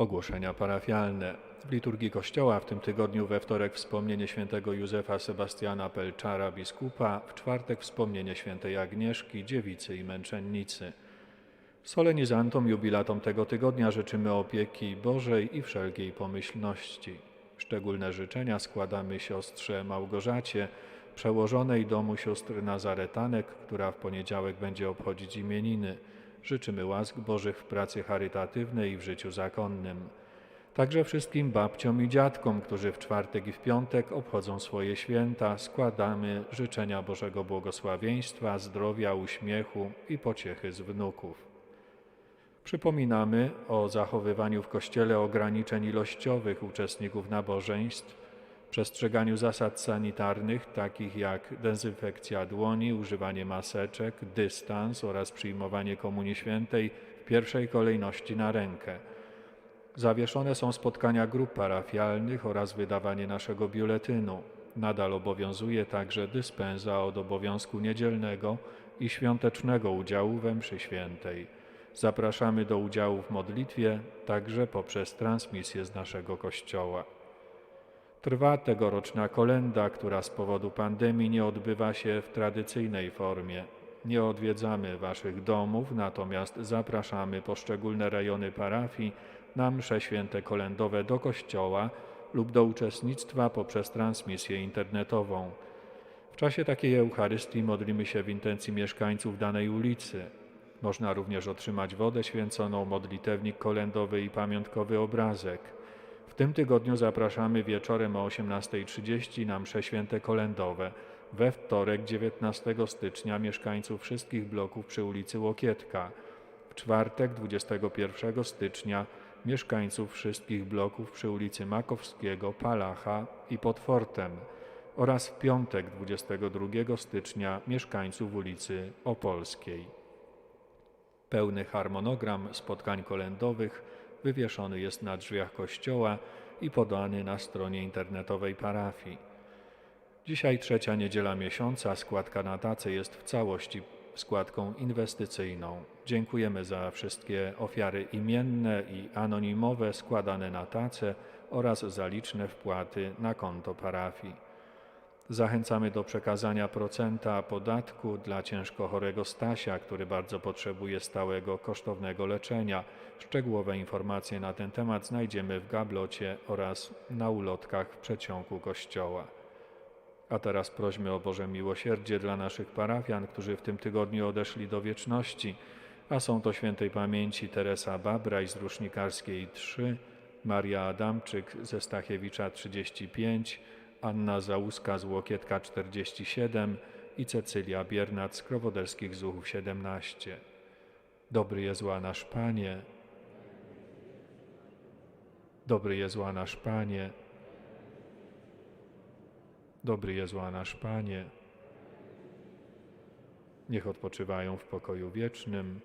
Ogłoszenia parafialne. W liturgii Kościoła w tym tygodniu we wtorek wspomnienie świętego Józefa Sebastiana Pelczara, biskupa, w czwartek wspomnienie świętej Agnieszki, dziewicy i męczennicy. Solenizantom, jubilatom tego tygodnia życzymy opieki Bożej i wszelkiej pomyślności. Szczególne życzenia składamy siostrze Małgorzacie, przełożonej domu sióstr Nazaretanek, która w poniedziałek będzie obchodzić imieniny. Życzymy łask Bożych w pracy charytatywnej i w życiu zakonnym. Także wszystkim babciom i dziadkom, którzy w czwartek i w piątek obchodzą swoje święta, składamy życzenia Bożego błogosławieństwa, zdrowia, uśmiechu i pociechy z wnuków. Przypominamy o zachowywaniu w Kościele ograniczeń ilościowych uczestników nabożeństw, przestrzeganiu zasad sanitarnych takich jak dezynfekcja dłoni, używanie maseczek, dystans oraz przyjmowanie Komunii Świętej w pierwszej kolejności na rękę. Zawieszone są spotkania grup parafialnych oraz wydawanie naszego biuletynu. Nadal obowiązuje także dyspensa od obowiązku niedzielnego i świątecznego udziału we mszy świętej. Zapraszamy do udziału w modlitwie także poprzez transmisję z naszego kościoła. Trwa tegoroczna kolenda, która z powodu pandemii nie odbywa się w tradycyjnej formie. Nie odwiedzamy Waszych domów, natomiast zapraszamy poszczególne rejony parafii na msze święte kolendowe do kościoła lub do uczestnictwa poprzez transmisję internetową. W czasie takiej Eucharystii modlimy się w intencji mieszkańców danej ulicy. Można również otrzymać wodę święconą, modlitewnik kolendowy i pamiątkowy obrazek. W tym tygodniu zapraszamy wieczorem o 18.30 na msze święte kolendowe. We wtorek 19 stycznia mieszkańców wszystkich bloków przy ulicy Łokietka. W czwartek 21 stycznia mieszkańców wszystkich bloków przy ulicy Makowskiego, Palacha i pod Fortem oraz w piątek 22 stycznia mieszkańców ulicy Opolskiej. Pełny harmonogram spotkań kolendowych wywieszony jest na drzwiach kościoła i podany na stronie internetowej parafii. Dzisiaj trzecia niedziela miesiąca, składka na tacę jest w całości składką inwestycyjną. Dziękujemy za wszystkie ofiary imienne i anonimowe składane na tacę oraz za liczne wpłaty na konto parafii. Zachęcamy do przekazania procenta podatku dla ciężko chorego Stasia, który bardzo potrzebuje stałego, kosztownego leczenia. Szczegółowe informacje na ten temat znajdziemy w gablocie oraz na ulotkach w przeciągu kościoła. A teraz prośmy o Boże miłosierdzie dla naszych parafian, którzy w tym tygodniu odeszli do wieczności, a są to świętej pamięci Teresa Babraj z Rusznikarskiej 3, Maria Adamczyk ze Stachiewicza 35, Anna Załuska z Łokietka 47 i Cecylia Biernat z Krowoderskich Zuchów 17. Dobry jest zła nasz Panie, dobry jest zła nasz Panie, dobry jest zła nasz Panie. Niech odpoczywają w pokoju wiecznym